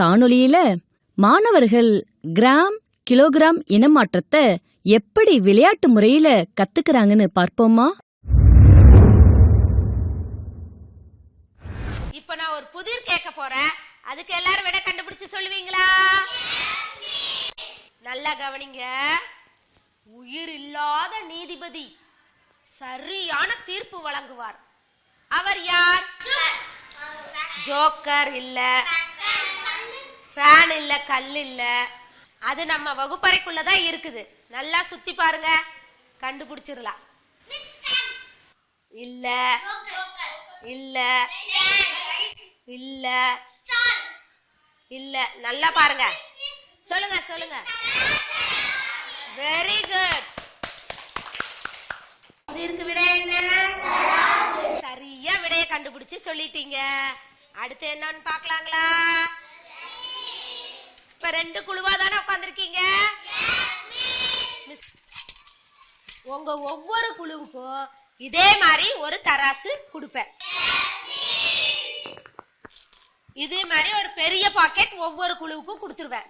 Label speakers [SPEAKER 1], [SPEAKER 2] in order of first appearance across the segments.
[SPEAKER 1] காணொளியில மாணவர்கள் gram kilogram இனமாற்றத்தை எப்படி விளையாட்டு முறையில கத்துக்கறாங்கன்னு பார்ப்போமா?
[SPEAKER 2] இப்ப நான் ஒரு புதிர் கேட்க போறேன். அதுக்கு எல்லாரும் விட கண்டுபிடிச்சு சொல்லுவீங்களா? நல்லா கவனிங்க. உயிர் இல்லாத நீதிபதி சரியான தீர்ப்பு வழங்குவார். அவர் யார்? ஜோக்கர் இல்ல. ஃபேன் இல்ல கல் இல்ல. அது நம்ம வகுப்பறைக்குள்ளதான் இருக்குது. நல்லா சுத்தி பாருங்க. கண்டுபிடிச்சிடலாம். இல்ல. இல்ல. இல்ல. இல்ல. நல்லா பாருங்க. சொல்லுங்க சொல்லுங்க. வெரி குட் இதற்கு விட என்ன? சரியா விடைய கண்டுபிடிச்சு சொல்லிட்டீங்க. அடுத்து என்னன்னு பார்க்கலாங்களா? இப்ப ரெண்டு குழுவா தானே உட்காந்துருக்கீங்க உங்க ஒவ்வொரு குழுவுக்கும் இதே மாதிரி ஒரு தராசு கொடுப்பேன். இதே மாதிரி ஒரு பெரிய பாக்கெட் ஒவ்வொரு குழுவுக்கும் கொடுத்துருவேன்.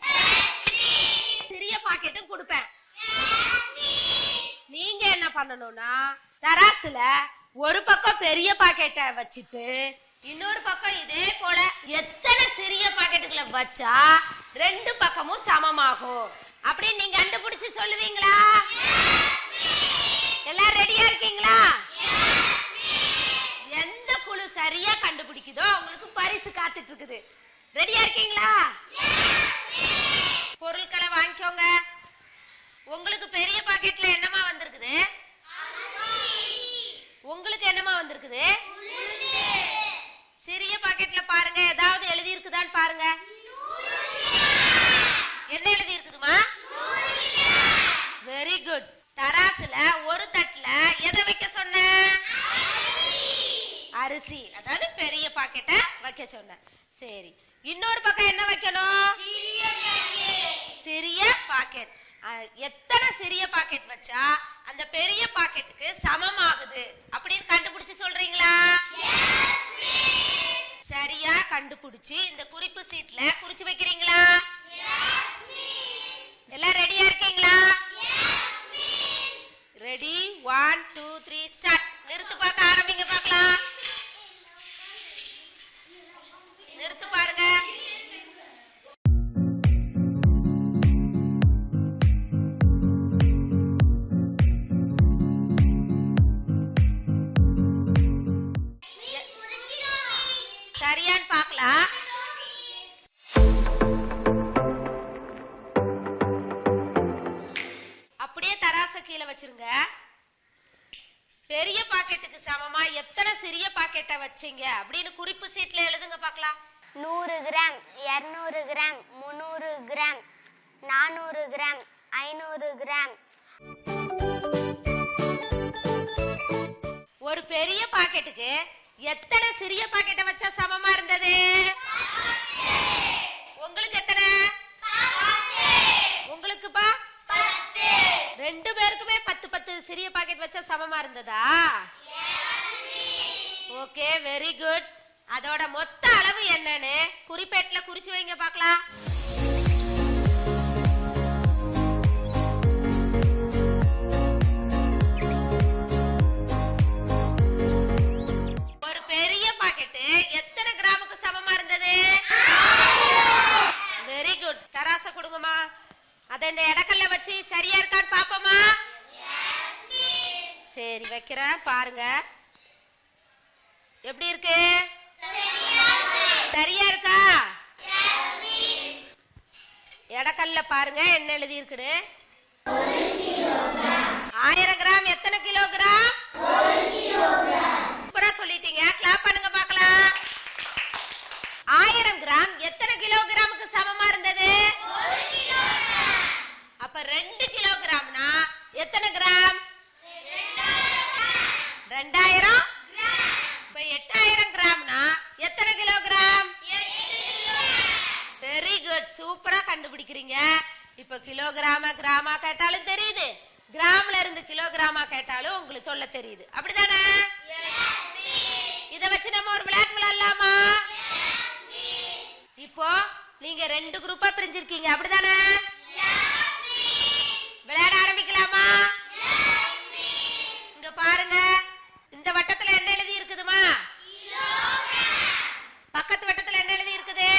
[SPEAKER 2] சிறிய பாக்கெட்டும் கொடுப்பேன். நீங்க என்ன பண்ணணும்னா தராசுல ஒரு பக்கம் பெரிய பாக்கெட்டை வச்சுட்டு இன்னொரு பக்கம் இதே போல எத்தனை சிறிய பாக்கெட்டுகளை வச்சா ரெண்டு பக்கமும் சமமாகும். அப்படின்னு நீங்க கண்டுபிடிச்சு சொல்லுவீங்களா? எல்லாம் ரெடியா இருக்கீங்களா? எந்த குழு சரியா கண்டுபிடிக்குதோ அவங்களுக்கு பரிசு காத்துட்டு இருக்குது ரெடியா இருக்கீங்களா? பொருட்களை வாங்கிக்கோங்க. உங்களுக்கு பெரிய பாக்கெட்ல என்னமா வந்திருக்குது? உங்களுக்கு என்னமா வந்திருக்குது? சிறிய பாக்கெட்ல பாருங்க. ஏதாவது எழுதி இருக்குதான்னு பாருங்க. என்ன எழுதி இருக்குதுமா வெரி குட் தராசுல ஒரு தட்டுல எதை வைக்க சொன்னேன் அரிசி. அதாவது பெரிய பாக்கெட்டை வைக்க சொன்னேன் சரி. இன்னொரு பக்கம் என்ன வைக்கணும்? சிறிய பாக்கெட் எத்தனை சிறிய பாக்கெட் வச்சா அந்த பெரிய பாக்கெட்டுக்கு சமம் ஆகுது அப்படின்னு கண்டுபிடிச்சு சொல்றீங்களா? சரியா கண்டுபிடிச்சு இந்த குறிப்பு சீட்ல குறிச்சு வைக்கிறீங்களா? எல்லாம் ரெடியா இருக்கீங்களா? Ready one two three start நிறுத்து பார்க்க ஆரம்பிங்க பார்க்கலாம். நிறுத்து பாருங்க. சரியான்னு பார்க்கலாம். எத்தனை சிறிய பாக்கெட்டை வச்சீங்க? அப்படின்னு குறிப்பு சீட்ல எழுதுங்க பார்க்கலாம்.
[SPEAKER 3] நூறு கிராம் இரநூறு கிராம் முந்நூறு கிராம் நானூறு கிராம் ஐநூறு கிராம்.
[SPEAKER 2] ஒரு பெரிய பாக்கெட்டுக்கு எத்தனை சிறிய பாக்கெட்டை வச்சா சமமா இருந்தது? உங்களுக்கு எத்தனை? உங்களுக்குப்பா? ரெண்டு பேருக்குமே பத்து பத்து சிறிய பாக்கெட் வச்சா சமமா இருந்ததா? ஓகே வெரி குட் அதோட மொத்த அளவு என்னன்னு குறிப்பேட்டுல குறிச்சு வைங்க பார்க்கலாம். ஒரு பெரிய பாக்கெட்டு எத்தனை கிராமுக்கு சமமா இருந்தது? வெரி குட் தராச கொடுங்கம்மா. அத இந்த இடக்கல்ல வச்சு சரியா இருக்கான்னு பாப்போமா சரி வைக்கிறேன். பாருங்க. எப்படி இருக்கு? சரியா இருக்கா? இடக்கல்ல பாருங்க என்ன எழுதி இருக்குது ஆயிரம் கிராம் எத்தனை கிலோ கிராம் சூப்பரா சொல்லிட்டீங்க. கிளாப் பண்ணுங்க பாக்கலாம் ஆயிரம் கிராம் எத்தனை கிலோ கிராமுக்கு சமமா இருந்தது? அப்ப ரெண்டு கிலோ கிராம்னா எத்தனை கிராம்? ரெண்டாயிரம். கண்டுபிடிக்கிறீங்க? இப்ப கிலோகிராம கிராமா கேட்டாலும் தெரியுது. கிராம்ல இருந்து கிலோகிராமா கேட்டாலும் உங்களுக்கு சொல்ல தெரியுது. அப்படிதானே? இத வச்சு நம்ம ஒரு விளையாட்டு விளையாடலாமா? இப்போ நீங்க ரெண்டு குரூப்பா பிரிஞ்சிருக்கீங்க. அப்படிதானே விளையாட ஆரம்பிக்கலாமா இங்க பாருங்க இந்த வட்டத்துல என்ன எழுதி இருக்குதுமா பக்கத்து வட்டத்துல என்ன எழுதி இருக்குது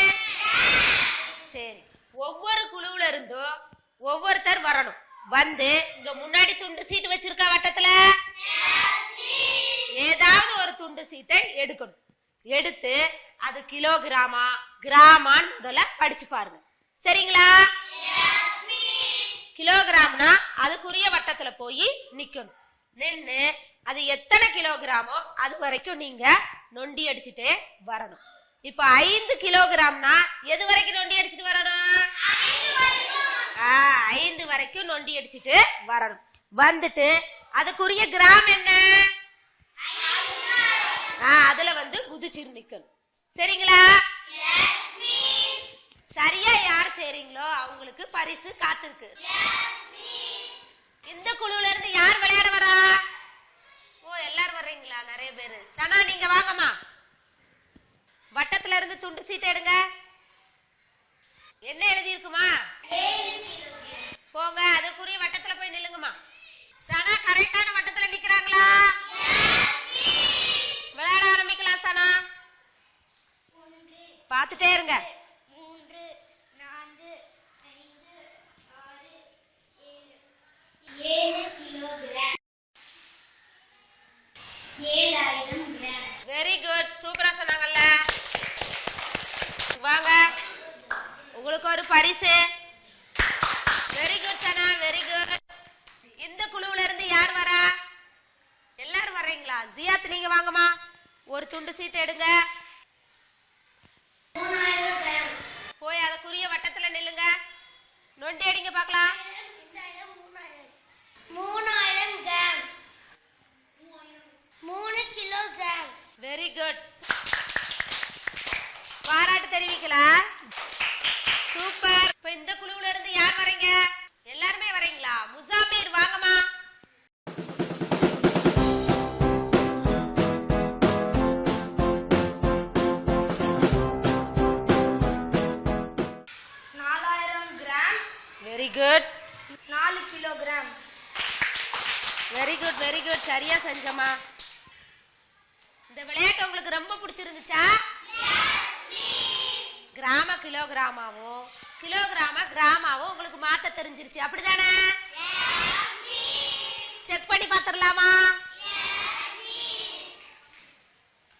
[SPEAKER 2] சரி ஒவ்வொரு குழுவுல இருந்தும் ஒவ்வொருத்தர் வரணும் வந்து இங்க முன்னாடி துண்டு சீட்டு வச்சிருக்கா வட்டத்துல ஏதாவது ஒரு துண்டு சீட்டை எடுக்கணும். எடுத்து அது கிலோகிராமா கிராமான்னு முதல்ல படிச்சு பாருங்க. சரிங்களா? கிலோகிராம்னா அதுக்குரிய வட்டத்துல போய் நிக்கணும். நின்று அது எத்தனை கிலோகிராமோ அது வரைக்கும் நீங்க நொண்டி அடிச்சுட்டே வரணும். இப்ப ஐந்து கிலோகிராம்னா எது வரைக்கும் நொண்டி அடிச்சுட்டு வரணும்? ஐந்து வரைக்கும் நொண்டி அடிச்சுட்டு வரணும். வந்துட்டு அதுக்குரிய கிராம் என்ன? அதுல வந்து குதிச்சிரு நிக்கணும். சரிங்களா? சரியா யார் செய்றீங்களோ அவங்களுக்கு பரிசு காத்திருக்கு. இந்த குழுவுல இருந்து யார் விளையாட வரா? ஓ எல்லாரும் வர்றீங்களா? நிறைய பேரு. சனா நீங்க வாங்கம்மா. வட்டத்துல இருந்து துண்டு சீட்டு எடுங்க. என்ன எழுதி இருக்குமா போங்க அதுக்குரிய வட்டத்துல போய் நில்லுங்கம்மா. சனா கரெக்டான வட்டத்துல நிக்கிறாங்களா விளையாட ஆரம்பிக்கலாம் சனா பார்த்துட்டே இருங்க.
[SPEAKER 3] மூன்று நான்கு ஐந்து ஆறு ஏழு. ஏழு கிலோகிராம். ஏழாயிரம் கிராம்.
[SPEAKER 2] வெரி குட் சூப்பரா சொன்னாங்கல்ல. வாங்க. உங்களுக்கு ஒரு பரிசு. Very good Sana. Very good இந்த குழுவுல இருந்து யார் வரா? எல்லாரும் வர்றீங்களா? ஜியாத் நீங்க வாங்கம்மா. ஒரு துண்டு சீட்டு எடுங்க
[SPEAKER 3] மூணாயிரம் கிராம்
[SPEAKER 2] போய் அதுக்குரிய வட்டத்துல நில்லுங்க நொண்டி அடிங்க பார்க்கலாம்
[SPEAKER 3] மூணாயிரம் கிராம் மூணு கிலோகிராம்
[SPEAKER 2] வெரி குட் பாராட்டு தெரிவிக்கலாம் சூப்பர். இப்ப இந்த குழுவுல இருந்து யார் வரீங்க? எல்லாருமே வரீங்களா? முசாமீர் வாங்கம்மா.
[SPEAKER 3] நாலாயிரம் கிராம்.
[SPEAKER 2] வெரி குட்
[SPEAKER 3] நாலு kilogram.
[SPEAKER 2] Very good very good சரியா செஞ்சம்மா. இந்த விளையாட்டு உங்களுக்கு ரொம்ப பிடிச்சிருந்துச்சா? கிராம கிலோகிராமாவும் கிலோகிராம கிராமாவும் உங்களுக்கு மாத்த தெரிஞ்சிருச்சு. அப்படிதானே? செக் பண்ணி பாத்துடலாமா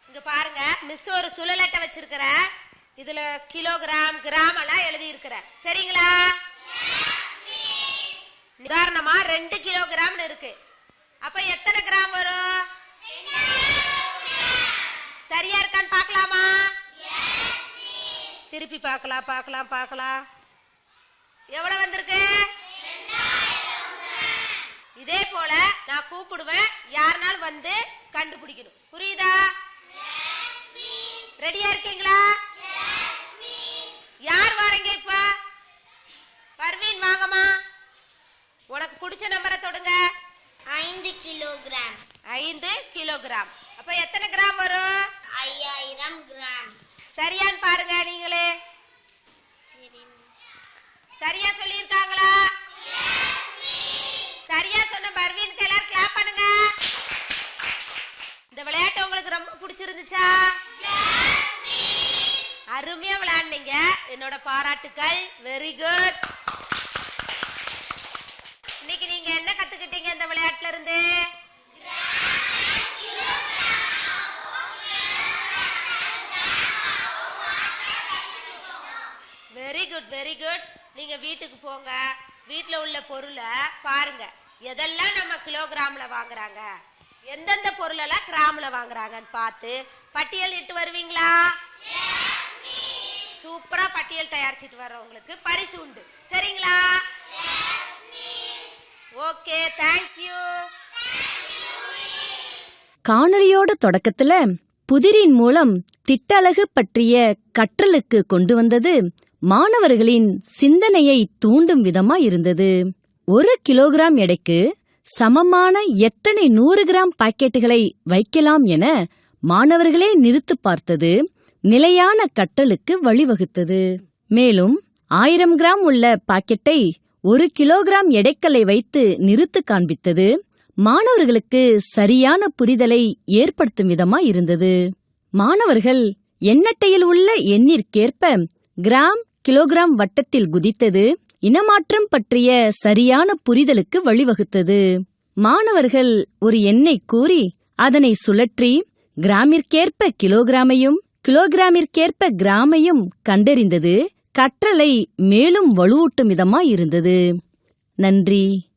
[SPEAKER 2] இங்க பாருங்க மிஸ் ஒரு சுழலட்டை வச்சிருக்கிற இதுல கிலோகிராம் கிராம் எல்லாம் எழுதி இருக்கிற சரிங்களா? உதாரணமா ரெண்டு கிலோகிராம்னு இருக்கு. அப்ப எத்தனை கிராம் வரும்? சரியா இருக்கான்னு பார்க்கலாமா? திருப்பி பார்க்கலாம் பார்க்கலாம் பார்க்கலாம். எவ்வளவு வந்திருக்கு? இதே போல நான் கூப்பிடுவேன். யாருனாலும் வந்து கண்டுபிடிக்கணும். புரியுதா? ரெடியா இருக்கீங்களா? யார் வாரீங்க இப்ப? பர்வீன் வாங்கம்மா. உனக்கு பிடிச்ச நம்பரை தொடுங்க.
[SPEAKER 3] ஐந்து கிலோகிராம்.
[SPEAKER 2] ஐந்து கிலோகிராம். அப்ப எத்தனை கிராம் வரும்?
[SPEAKER 3] ஐயாயிரம் கிராம்.
[SPEAKER 2] சரியான்னு பாருங்க நீங்களே.
[SPEAKER 3] சரி.
[SPEAKER 2] சரியா சொல்லியிருக்காங்களா? சரியா சொன்ன பர்வீனுக்கு எல்லாரும் கிளாப் பண்ணுங்க. இந்த விளையாட்டு உங்களுக்கு ரொம்ப பிடிச்சிருந்துச்சா? அருமையா விளையாடுனீங்க. என்னோட பாராட்டுக்கள். வெரி குட் இன்னைக்கு நீங்க என்ன கத்துக்கிட்டீங்க இந்த விளையாட்டுல இருந்து? வெரி குட் வெரி குட் நீங்க வீட்டுக்கு போங்க. வீட்டுல உள்ள பொருளை பாருங்க. எதெல்லாம் நம்ம கிலோகிராம்ல வாங்குறாங்க? எந்தெந்த பொருள் எல்லாம் கிராம்ல வாங்குறாங்கன்னு பார்த்து பட்டியல் இட்டு வருவீங்களா? சூப்பரா பட்டியல் தயாரிச்சிட்டு வர்றவங்களுக்கு பரிசு உண்டு. சரிங்களா? ஓகே தேங்க்யூ
[SPEAKER 1] காணொலியோட தொடக்கத்துல புதிரின் மூலம் திட்டழகு பற்றிய கற்றலுக்கு கொண்டு வந்தது மாணவர்களின் சிந்தனையை தூண்டும் விதமா இருந்தது. ஒரு கிலோகிராம் எடைக்கு சமமான எத்தனை நூறு கிராம் பாக்கெட்டுகளை வைக்கலாம் என மாணவர்களே நிறுத்து பார்த்தது நிலையான கற்றலுக்கு வழிவகுத்தது. மேலும் ஆயிரம் கிராம் உள்ள பாக்கெட்டை ஒரு கிலோகிராம் எடைக்கலை வைத்து நிறுத்து காண்பித்தது மாணவர்களுக்கு சரியான புரிதலை ஏற்படுத்தும் விதமா இருந்தது. மாணவர்கள் எண்ணட்டையில் உள்ள எண்ணிற்கேற்ப கிராம் கிலோகிராம் வட்டத்தில் குதித்தது இனமாற்றம் பற்றிய சரியான புரிதலுக்கு வழிவகுத்தது. மாணவர்கள் ஒரு எண்ணை கூறி அதனை சுழற்றி கிராமிற்கேற்ப கிலோகிராமையும் கிலோகிராமிற்கேற்ப கிராமையும் கண்டறிந்தது. கற்றலை மேலும் வலுவூட்டும் விதமாய் இருந்தது. நன்றி.